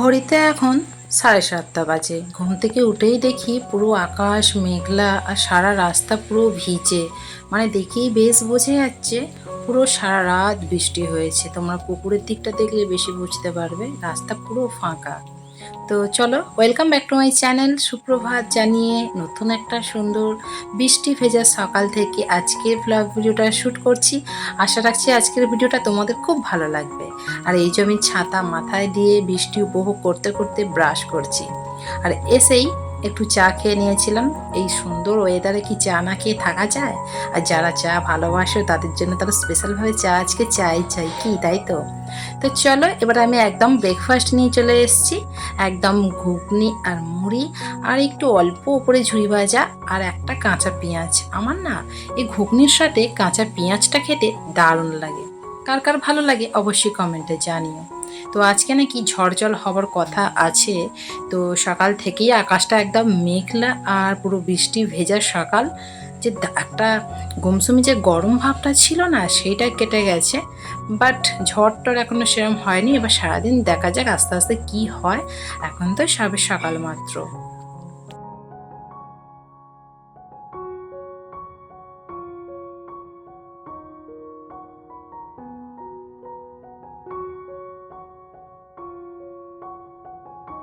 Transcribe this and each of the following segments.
ঘড়িতে এখন সাড়ে সাতটা বাজে। ঘুম থেকে উঠেই দেখি পুরো আকাশ মেঘলা আর সারা রাস্তা পুরো ভিজে। মানে দেখেই বেশ বোঝা যাচ্ছে পুরো সারা রাত বৃষ্টি হয়েছে। তোমরা পুকুরের দিকটা দেখলে বেশি বুঝতে পারবে। রাস্তা পুরো ফাঁকা। তো চলো welcome back to my channel সুপ্রভাত জানিয়ে নতুন একটা সুন্দর বৃষ্টি ভেজা সকাল থেকে আজকের ব্লগ ভিডিওটা শ্যুট করছি। আশা রাখছি আজকের ভিডিওটা তোমাদের খুব ভালো লাগবে। আর এই যে আমি ছাতা মাথায় দিয়ে বৃষ্টি উপভোগ করতে করতে ব্রাশ করছি। আর এসেই একটু চা খেয়ে নিয়েছিলাম। এই সুন্দর ওয়েদারে কি চা না খেয়ে থাকা যায়? আর যারা চা ভালোবাসে, তাদের জন্য তারা স্পেশালভাবে চা আজকে চাই চাই কি, তাই তো? তো চলো, এবার আমি একদম ব্রেকফাস্ট নিয়ে চলে এসেছি। একদম ঘুগনি আর মুড়ি, আর একটু অল্প উপরে ঝুড়ি ভাজা আর একটা কাঁচা পেঁয়াজ। আমার না, এই ঘুগনির সাথে কাঁচা পেঁয়াজটা খেতে দারুণ লাগে। কার কার ভালো লাগে, অবশ্যই কমেন্টে জানিও। তো আজকে নাকি ঝড় জল হবার কথা আছে। তো সকাল থেকেই আকাশটা একদম মেঘলা আর পুরো বৃষ্টি ভেজা সকাল। যে একটা গুমসুমি যে গরম ভাবটা ছিল না সেইটা কেটে গেছে। বাট ঝড় টর সেরম হয়নি। এবার সারাদিন দেখা যাক আস্তে আস্তে কি হয়। এখন তো সবে সকাল মাত্র।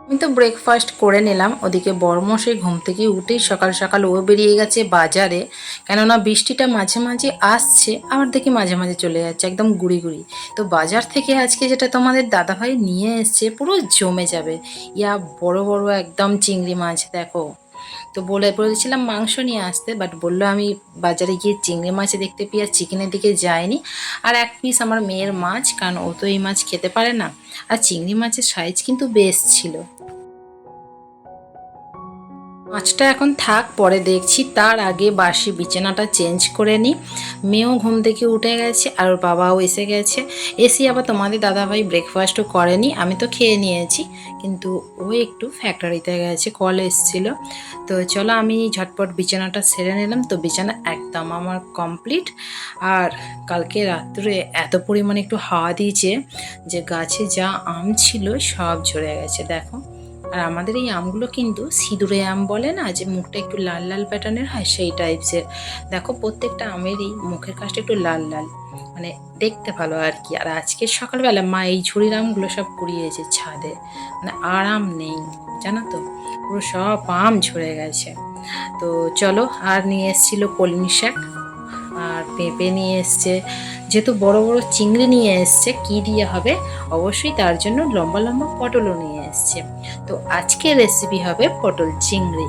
আমি তো ব্রেকফাস্ট করে নিলাম। ওদিকে বড়মশাই ঘুম থেকে উঠেই সকাল সকাল ও বেরিয়ে গেছে বাজারে। কেননা বৃষ্টিটা মাঝে মাঝে আসছে, আবার দেখি মাঝে মাঝে চলে যাচ্ছে, একদম গুড়ি গুড়ি। তো বাজার থেকে আজকে যেটা তোমাদের দাদাভাই নিয়ে এসছে, পুরো জমে যাবে। ইয়া বড় বড় একদম চিংড়ি মাছ, দেখো। তো বলে বলেছিলাম মাংস নিয়ে আসতে। বাট বলল, আমি বাজারে গিয়ে চিংড়ি মাছ দেখতে পেয়ে আর চিকেনের দিকে যায়নি আর এক পিস আমার মেয়ের মাছ, কারণ ও তো এই মাছ খেতে পারে না। আর চিংড়ি মাছের সাইজ কিন্তু বেশ ছিল। মাছটা এখন থাক, পরে দেখছি। তার আগে বাসি বিছানাটা চেঞ্জ করে নিই মেয়েও ঘুম থেকে উঠে গেছে আর ওর বাবাও এসে গেছে। এসে আবার তোমাদের দাদাভাই ব্রেকফাস্টও করেনি, আমি তো খেয়ে নিয়েছি। কিন্তু ও একটু ফ্যাক্টরিতে গেছে কল এসেছিল। তো চলো আমি ঝটপট বিছানাটা সেরে নিলাম। তো বিছানা একদম আমার কমপ্লিট আর কালকে রাত্রে এত পরিমাণে একটু হাওয়া দিয়েছে যে গাছে যা আম ছিল সব ঝরে গেছে, দেখো। আর আমাদের এই আমগুলো কিন্তু সিঁদুরে আম বলে না, যে মুখটা একটু লাল লাল প্যাটার্নের হয়, সেই টাইপসের দেখো, প্রত্যেকটা আমেরই মুখের কাজটা একটু লাল লাল মানে দেখতে ভালো আর কি। আর আজকে সকালবেলা মা এই ঝুড়ির আমগুলো সব কুড়িয়েছে ছাদে মানে আর আম নেই, জানো তো? পুরো সব আম ঝরে গেছে। তো চলো, আর নিয়ে এসেছিল কলমি শাক। পেঁপে নিয়ে এসছে। যেহেতু বড় বড় চিংড়ি নিয়ে এসছে, কি দিয়ে হবে? অবশ্যই তার জন্য লম্বা লম্বা পটলও নিয়ে এসছে। তো আজকে রেসিপি হবে পটল চিংড়ি।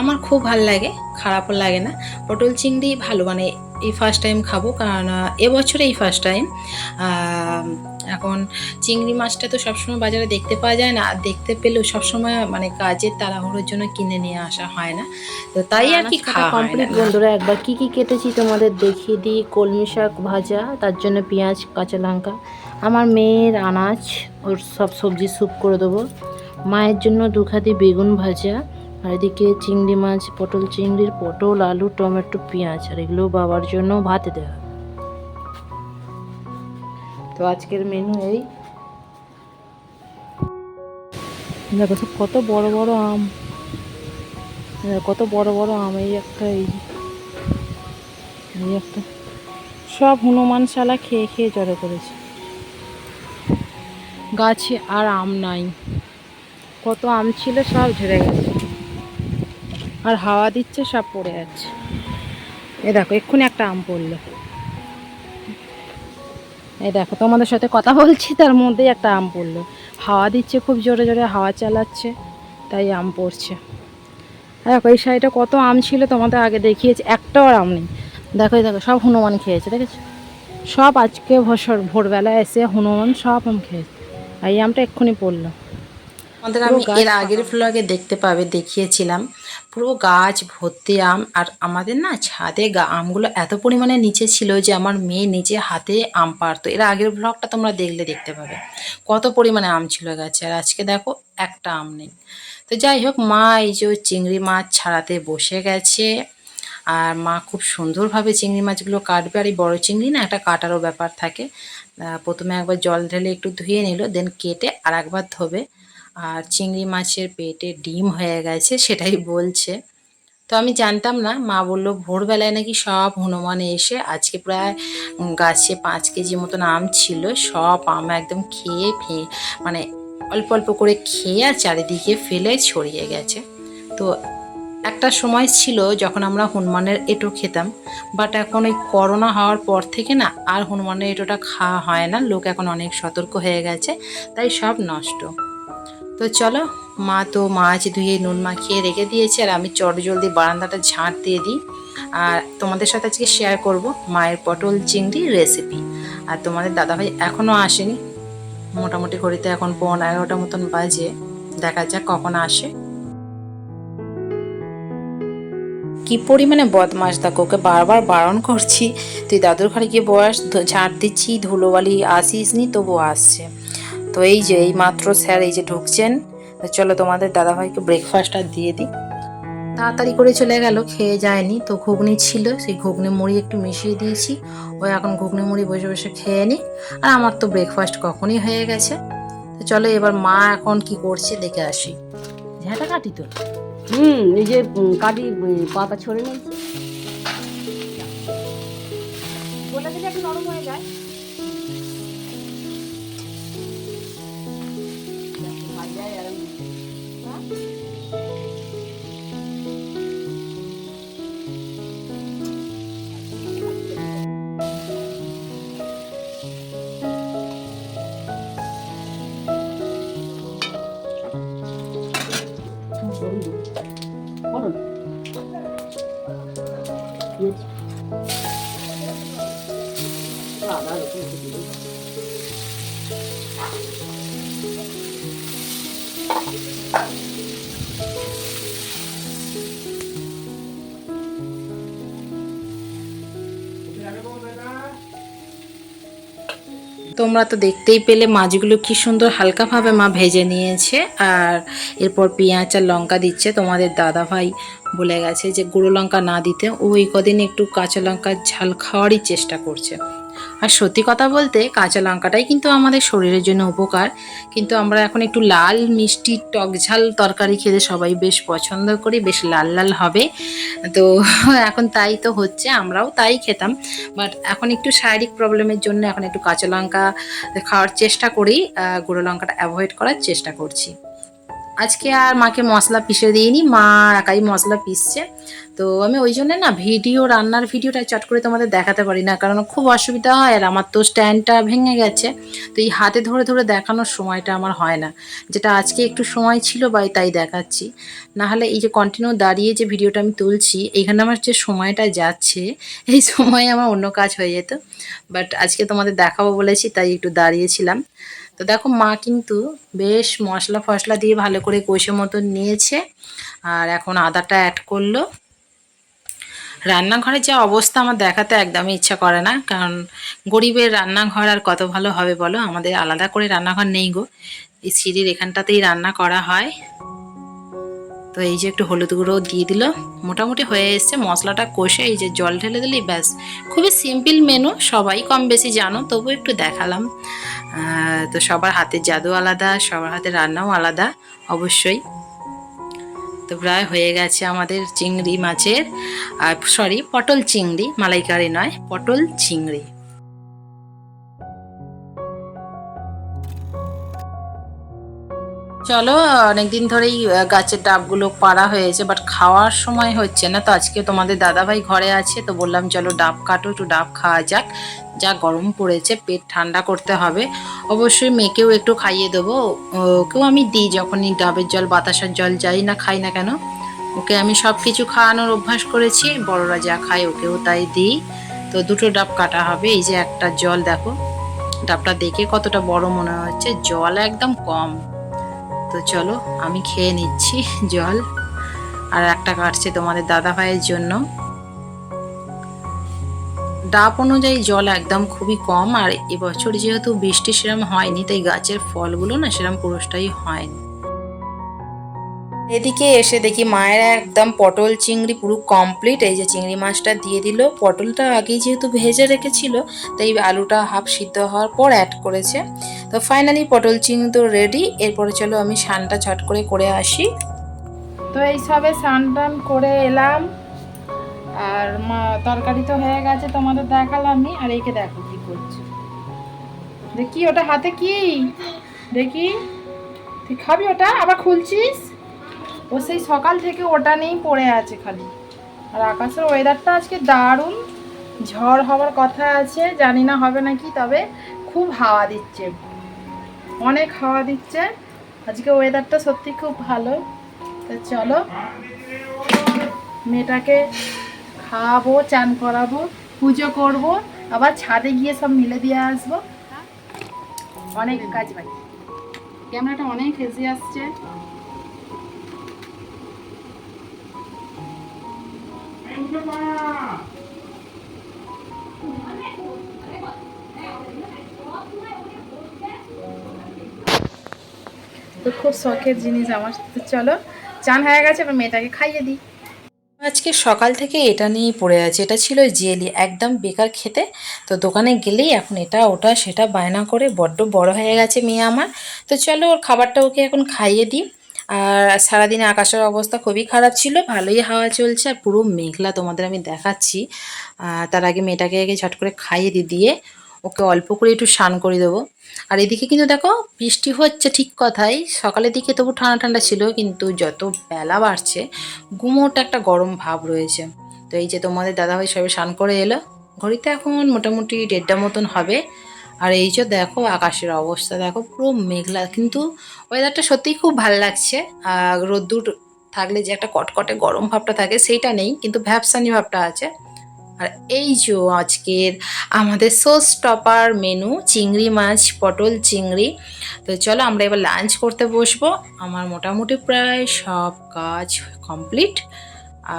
আমার খুব ভালো লাগে, খারাপও লাগে না। পটল চিংড়ি ভালো মানে এই ফার্স্ট টাইম খাব, কারণ এবছরে এই ফার্স্ট টাইম এখন চিংড়ি মাছটা তো সবসময় বাজারে দেখতে পাওয়া যায় না আর দেখতে পেলেও সবসময় মানে কাজের তাড়াহুড়োর জন্য কিনে নিয়ে আসা হয় না। তো তাই আর কি খাওয়া কমপ্লিট বন্ধুরা একবার কি কি কেটেছি তোমাদের দেখিয়ে দিই। কলমি শাক ভাজা তার জন্য পেঁয়াজ কাঁচা লঙ্কা। আমার মেয়ের আনাজ ওর সব সবজি স্যুপ করে দেবো। মায়ের জন্য দুখাদি বেগুন ভাজা আর এদিকে চিংড়ি মাছ পটল চিংড়ির পটল আলু টমেটো পেঁয়াজ আর এগুলো বাবার জন্য ভাতে দেওয়া। তো আজকের মেনু এই। দেখো সব কত বড় বড় আম। হ্যাঁ, কত বড় বড় আম এই একটা এই একটা। সব হনুমান শালা খেয়ে খেয়ে জড়ো করেছে। গাছে আর আম নাই। কত আম ছিল সব ঝরে গেছে। আর হাওয়া দিচ্ছে সব পড়ে যাচ্ছে এ দেখো এক্ষুনি একটা আম পড়ল। এই দেখো, তোমাদের সাথে কথা বলছি, তার মধ্যেই একটা আম পড়ল। হাওয়া দিচ্ছে, খুব জোরে জোরে হাওয়া চালাচ্ছে, তাই আম পড়ছে। দেখো, এই শাড়িটা কত আম ছিল তোমাদের আগে দেখিয়েছি, একটাও আর আম নেই। দেখো দেখো, সব হনুমান খেয়েছে, দেখেছ? সব আজকে ভোর, ভোরবেলা এসে হনুমান সব আম খেয়েছে। এই আমটা এক্ষুনি পড়ল। আমাদের আমি এর আগের ফ্লগে দেখতে পাবে দেখিয়েছিলাম। পুরো গাছ ভর্তি আম আর আমাদের না ছাদে গা আমগুলো এত পরিমাণে নিচে ছিল যে আমার মেয়ে নিচে হাতে আম পারতো। এর আগের ব্লগটা তোমরা দেখলে দেখতে পাবে। কত পরিমাণে আম ছিল গাছে আর আজকে দেখো একটা আম নেই। তো যাই হোক মা এই যে চিংড়ি মাছ ছাড়াতে বসে গেছে। আর মা খুব সুন্দরভাবে চিংড়ি মাছগুলো কাটবে। আর এই বড়ো চিংড়ি না একটা কাটারও ব্যাপার থাকে। প্রথমে একবার জল ঢেলে একটু ধুয়ে নিল দেন কেটে আর একবার ধোবে। আর চিংড়ি মাছের পেটে ডিম হয়ে গেছে, সেটাই বলছে। তো আমি জানতাম না, মা বলল, ভোরবেলায় নাকি সব হনুমানে এসে, আজকে প্রায় গাছে পাঁচ কেজি মতন আম ছিল, সব আম একদম খেয়ে ফে মানে অল্প অল্প করে খেয়ে আর চারিদিকে ফেলে ছড়িয়ে গেছে। তো একটা সময় ছিল যখন আমরা হনুমানের এঁটো খেতাম, বাট এখন ওই করোনা হওয়ার পর থেকে না আর হনুমানের এঁটোটা খাওয়া হয় না, লোক এখন অনেক সতর্ক হয়ে গেছে, তাই সব নষ্ট। তো চলো, মা তো মাছ ধুয়ে নুন মাখিয়ে রেখে দিয়েছে, আর আমি চট জলদি বারান্দাটা ঝাঁট দিয়ে দিই। আর তোমাদের সাথে আজকে শেয়ার করব মায়ের পটল চিংড়ি রেসিপি আর তোমাদের দাদাভাই এখনও আসেনি। মোটামুটি ঘড়িতে এখন পনেরো এগারোটা মতন বাজে। দেখা যাক কখন আসে। কি পরিমাণে বদমাস দেখো, ওকে বারবার বারণ করছি। তুই দাদুর ঘরে গিয়ে বয়স ঝাড় দিচ্ছি, ধুলোবালি আসিস নি তবু আসছে। তো এই যে এই মাত্র স্যার এই যে ঢুকছেন তো চলো তোমাদের দাদাভাইকে ব্রেকফাস্টটা দিয়ে দিই। তাড়াতাড়ি করে চলে গেল খেয়ে যায়নি তো ঘুগনি ছিল সেই ঘুগনি মুড়ি একটু মিশিয়ে দিয়েছি। ও এখন ঘুগনি মুড়ি বসে বসে খেয়ে নি আর আমার তো ব্রেকফাস্ট কখনই হয়ে গেছে। তো চলো এবার মা এখন কি করছে দেখে আসি। ঝাঁটা কাটি তো। হুম এই যে কাটি পাতা ছড়ে নিয়েছি। গোটা থেকে একটু নরম হয়ে যায়। তোমরা তো দেখতেই পেলে মাছগুলো কি সুন্দর হালকাভাবে মা ভেজে নিয়েছে। আর এরপর পেঁয়াজ আর লঙ্কা দিচ্ছে। তোমাদের দাদা ভাই বলে গেছে যে, গুঁড়ো লঙ্কা না দিতে ওই কদিন একটু কাঁচা লঙ্কার ঝাল খাওয়ারই চেষ্টা করছে। আর সত্যি কথা বলতে কাঁচা লঙ্কাটাই কিন্তু আমাদের শরীরের জন্য উপকার। কিন্তু আমরা এখন একটু লাল, মিষ্টি, টক ঝাল তরকারি খেতে সবাই বেশ পছন্দ করি, বেশ লাল লাল হবে। তো এখন তাই তো হচ্ছে, আমরাও তাই খেতাম। বাট এখন একটু শারীরিক প্রবলেমের জন্য এখন একটু কাঁচা লঙ্কা খাওয়ার চেষ্টা করি গুঁড়ো লঙ্কাটা অ্যাভয়েড করার চেষ্টা করছি। আজকে আর মাকে মশলা পিষে দিইনি, মা একাই মশলা পিসছে। তো আমি ওই জন্য না ভিডিও রান্নার ভিডিওটা চট করে তোমাদের দেখাতে পারি না, কারণ খুব অসুবিধা হয় আর আমার তো স্ট্যান্ডটা ভেঙে গেছে। তো এই হাতে ধরে ধরে দেখানোর সময়টা আমার হয় না। যেটা আজকে একটু সময় ছিল বা তাই দেখাচ্ছি। না হলে এই যে কন্টিনিউ দাঁড়িয়ে যে ভিডিওটা আমি তুলছি, এখানে আমার যে সময়টা যাচ্ছে, এই সময় আমার অন্য কাজ হয়ে যেত। বাট আজকে তোমাদের দেখাবো বলেছি, তাই একটু দাঁড়িয়েছিলাম। তো দেখো মা কিন্তু বেশ মশলা ফসলা দিয়ে ভালো করে কষে মতন নিয়েছে। আর এখন আদাটা অ্যাড করল। রান্নাঘরে যা অবস্থা আমার দেখাতে একদমই ইচ্ছা করে না। কারণ গরিবের রান্নাঘর আর কত ভালো হবে বলো? আমাদের আলাদা করে রান্নাঘর নেই গো। এই সিঁড়ির এখানটাতেই রান্না করা হয়। তো এই যে একটু হলুদ গুঁড়ো দিয়ে দিল। মোটামুটি হয়ে এসছে। মশলাটা কষে এই যে জল ঢেলে দিলেই ব্যাস। খুবই সিম্পল মেনু সবাই কম বেশি জানো, তবু একটু দেখালাম। তো সবার হাতের জাদু আলাদা, সবার হাতের রান্নাও আলাদা, অবশ্যই। তো প্রায় হয়ে গেছে আমাদের চিংড়ি মাছের, আর সরি পটল চিংড়ি, মালাইকারি নয়, পটল চিংড়ি। চলো, অনেকদিন ধরেই গাছের ডাবগুলো পাড়া হয়েছে বাট খাওয়ার সময় হচ্ছে না। তো আজকে তোমাদের দাদাভাই ঘরে আছে, তো বললাম, চলো ডাব কাটো, একটু ডাব খাওয়া যাক। যা গরম পড়েছে, পেট ঠান্ডা করতে হবে। অবশ্যই মেয়েকেও একটু খাইয়ে দেবো। ওকেও আমি দিই যখনই ডাবের জল, বাতাসার জল যাই না খাই না কেন। ওকে আমি সব কিছু খাওয়ানোর অভ্যাস করেছি, বড়রা যা খায় ওকেও তাই দিই। তো দুটো ডাব কাটা হবে, এই যে একটা জল দেখো। ডাবটা দেখে কতটা বড় মনে হচ্ছে, জল একদম কম। তো চলো, আমি খেয়ে নিচ্ছি জল। আর একটা কাটছে তোমাদের দাদা ভাইয়ের জন্য। ডাব অনুযায়ী জল একদম খুবই কম, আর এবছর যেহেতু বৃষ্টি সেরম হয়নি, তাই গাছের ফলগুলো না সেরম পুরোটাই হয়নি। এদিকে এসে দেখি মায়ের একদম পটল, চিংড়ি পুরো কমপ্লিট এই যে চিংড়ি মাছটা দিয়ে দিল। পটলটা আগেই যেহেতু ভেজে রেখেছিল, তাই আলুটা হাফ সিদ্ধ হওয়ার পর অ্যাড করেছে। তো ফাইনালি পটল, চিংড়ি তো রেডি এরপরে চলো আমি সানটা ছট করে করে আসি। তো এই সবে স্নান টান করে এলাম। আর মা, তরকারি তো হয়ে গেছে, তোমাদের দেখালামই আর একে দেখো কি করছে। দেখি, ওটা হাতে কি? দেখি। তুই খাবি ওটা? আবার খুলছিস? ও সেই সকাল থেকে ওটা নিয়েই পড়ে আছে খালি। আর আকাশের ওয়েদারটা আজকে দারুণ। ঝড় হওয়ার কথা আছে, জানি না হবে নাকি, তবে খুব হাওয়া দিচ্ছে। অনেক হাওয়া দিচ্ছে। আজকে ওয়েদারটা সত্যি খুব ভালো। তো চলো, মেয়েটাকে খাওয়াবো, চান করাবো, পুজো করব, আবার ছাদে গিয়ে সব মিলে দিয়ে আসব। অনেক কাজ বাকি। ক্যামেরাটা অনেক হেসে আসছে। তো খুব শখের জিনিস আমার। চলো, চান হয়ে গেছে, এবার মেয়েটাকে খাইয়ে দিই। আজকে সকাল থেকে এটা নিয়েই পড়ে আছে। এটা ছিল জেলি, একদম বেকার খেতে। তো দোকানে গেলেই এখন এটা, ওটা, সেটা বায়না করে বড্ড বড় হয়ে গেছে মেয়ে আমার। তো চলো ওর খাবারটা ওকে এখন খাইয়ে দিই। আর সারাদিনে আকাশের অবস্থা খুবই খারাপ ছিল, ভালোই হাওয়া চলছে আর পুরো মেঘলা তোমাদের আমি দেখাচ্ছি। তার আগে মেয়েটাকে আগে ঝট করে খাইয়ে দিই দিয়ে ওকে অল্প করে একটু স্নান করে দেবো। আর এদিকে কিন্তু দেখো, বৃষ্টি হচ্ছে ঠিক কথাই। সকালের দিকে তবু ঠান্ডা ঠান্ডা ছিল, কিন্তু যত বেলা বাড়ছে, গুমোট একটা গরম ভাব রয়েছে। তো এই যে তোমাদের দাদাভাই সবাই স্নান করে এলো। ঘড়িতে এখন মোটামুটি দেড়টা মতন হবে। আর এই যে দেখো, আকাশের অবস্থা দেখো, পুরো মেঘলা। কিন্তু ওয়েদারটা সত্যিই খুব ভালো লাগছে। আর রোদ্দুর থাকলে যে একটা কটকটে গরম ভাবটা থাকে, সেইটা নেই। কিন্তু ভ্যাপসানি ভাবটা আছে। আর এই যে আজকের আমাদের সোস টপার মেনু চিংড়ি মাছ, পটল চিংড়ি। তো চলো আমরা এবার লাঞ্চ করতে বসবো। আমার মোটামুটি প্রায় সব কাজ কমপ্লিট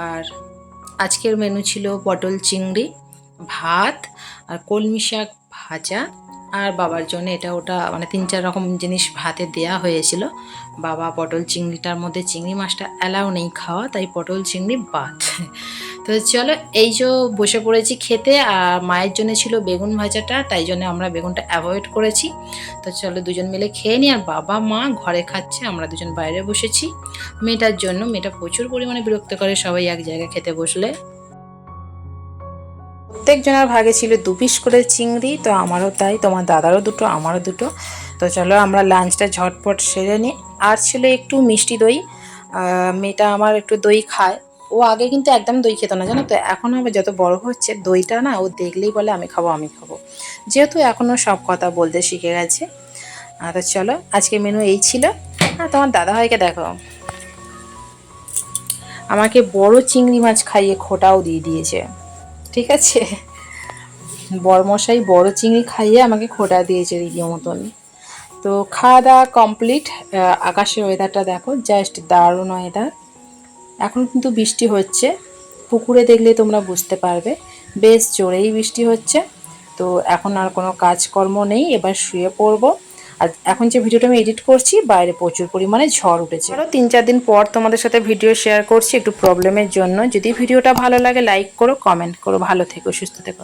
আর আজকের মেনু ছিল পটল চিংড়ি, ভাত আর কলমি শাক ভাজা। আর বাবার জন্য এটা ওটা মানে তিন চার রকম জিনিস ভাতে দেয়া হয়েছিল। বাবা পটল চিংড়িটার মধ্যে চিংড়ি মাছটা অ্যালাউ নেই খাওয়া, তাই পটল চিংড়ি বাদ তো চলো, এই যে বসে পড়েছি খেতে, আর মায়ের জন্য ছিল বেগুন ভাজাটা, তাই জন্য আমরা বেগুনটা অ্যাভয়েড করেছি। তো চলো দুজন মিলে খেয়ে নিই, আর বাবা মা ঘরে খাচ্ছে, আমরা দুজন বাইরে বসেছি। মেয়েটার জন্য, মেয়েটা প্রচুর পরিমাণে বিরক্ত করে সবাই এক জায়গায় খেতে বসলে। প্রত্যেকজনের ভাগে ছিল দু পিস করে চিংড়ি, তো আমারও তাই, তোমার দাদারও দুটো, আমারও দুটো। তো চলো, আমরা লাঞ্চটা ঝটপট সেরে নিই। আর ছিল একটু মিষ্টি দই মেয়েটা আমার একটু দই খায়। ও আগে কিন্তু একদম দই খেত না, জানো তো? এখন আবার যত বড় হচ্ছে, দইটা না ও দেখলেই বলে, আমি খাব আমি খাব। যেহেতু এখনও সব কথা বলতে শিখে গেছে। তো চলো আজকে মেনু এই ছিল। হ্যাঁ তোমার দাদাভাইকে দেখো। আমাকে বড় চিংড়ি মাছ খাইয়ে খোটাও দিয়ে দিয়েছে। ঠিক আছে? বড়মশাই বড় চিংড়ি খাইয়ে আমাকে খোটা দিয়েছে রীতির মতন। তো খাওয়া দাওয়া কমপ্লিট। আকাশের ওয়েদারটা দেখো জাস্ট দারুণ ওয়েদার এখন কিন্তু বৃষ্টি হচ্ছে। পুকুরে দেখলে তোমরা বুঝতে পারবে। বেশ জোরেই বৃষ্টি হচ্ছে। তো এখন আর কোনো কাজকর্ম নেই। এবার শুয়ে পড়ব। আর এখন যে ভিডিওটা আমি এডিট করছি, বাইরে প্রচুর পরিমাণে ঝড় উঠেছে। আরও তিন চার দিন পর তোমাদের সাথে ভিডিও শেয়ার করছি একটু প্রবলেমের জন্য। যদি ভিডিওটা ভালো লাগে লাইক করো কমেন্ট করো। ভালো থেকো, সুস্থ থেকো।